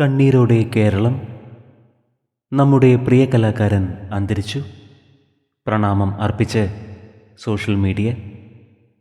കണ്ണീരോടെ കേരളം. നമ്മുടെ പ്രിയ കലാകാരൻ അന്തരിച്ചു. പ്രണാമം അർപ്പിച്ച് സോഷ്യൽ മീഡിയ.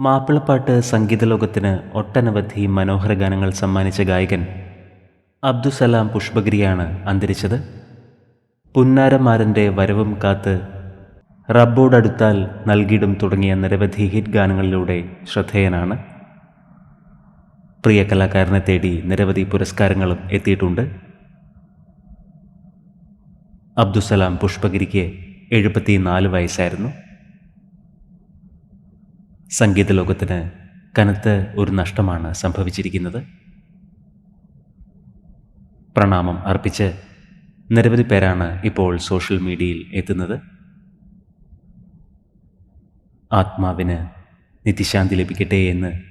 മാപ്പിളപ്പാട്ട് സംഗീത ലോകത്തിന് ഒട്ടനവധി മനോഹര ഗാനങ്ങൾ സമ്മാനിച്ച ഗായകൻ അബ്ദുസലാം പുഷ്പഗിരിയാണ് അന്തരിച്ചത്. പുന്നാരമാരന്റെ വരവും കാത്ത് റബ്ബോടടുത്താൽ നൽകിയിടും തുടങ്ങിയ നിരവധി ഹിറ്റ് ഗാനങ്ങളിലൂടെ ശ്രദ്ധേയനാണ്. പ്രിയ കലാകാരനെ തേടി നിരവധി പുരസ്കാരങ്ങളും എത്തിയിട്ടുണ്ട്. അബ്ദുസലാം പുഷ്പഗിരിക്ക് എഴുപത്തിനാല് വയസ്സായിരുന്നു. സംഗീത ലോകത്തിന് കനത്ത ഒരു നഷ്ടമാണ് സംഭവിച്ചിരിക്കുന്നത്. പ്രണാമം അർപ്പിച്ച് നിരവധി പേരാണ് ഇപ്പോൾ സോഷ്യൽ മീഡിയയിൽ എത്തുന്നത്. ആത്മാവിന് നിത്യശാന്തി ലഭിക്കട്ടെ എന്ന്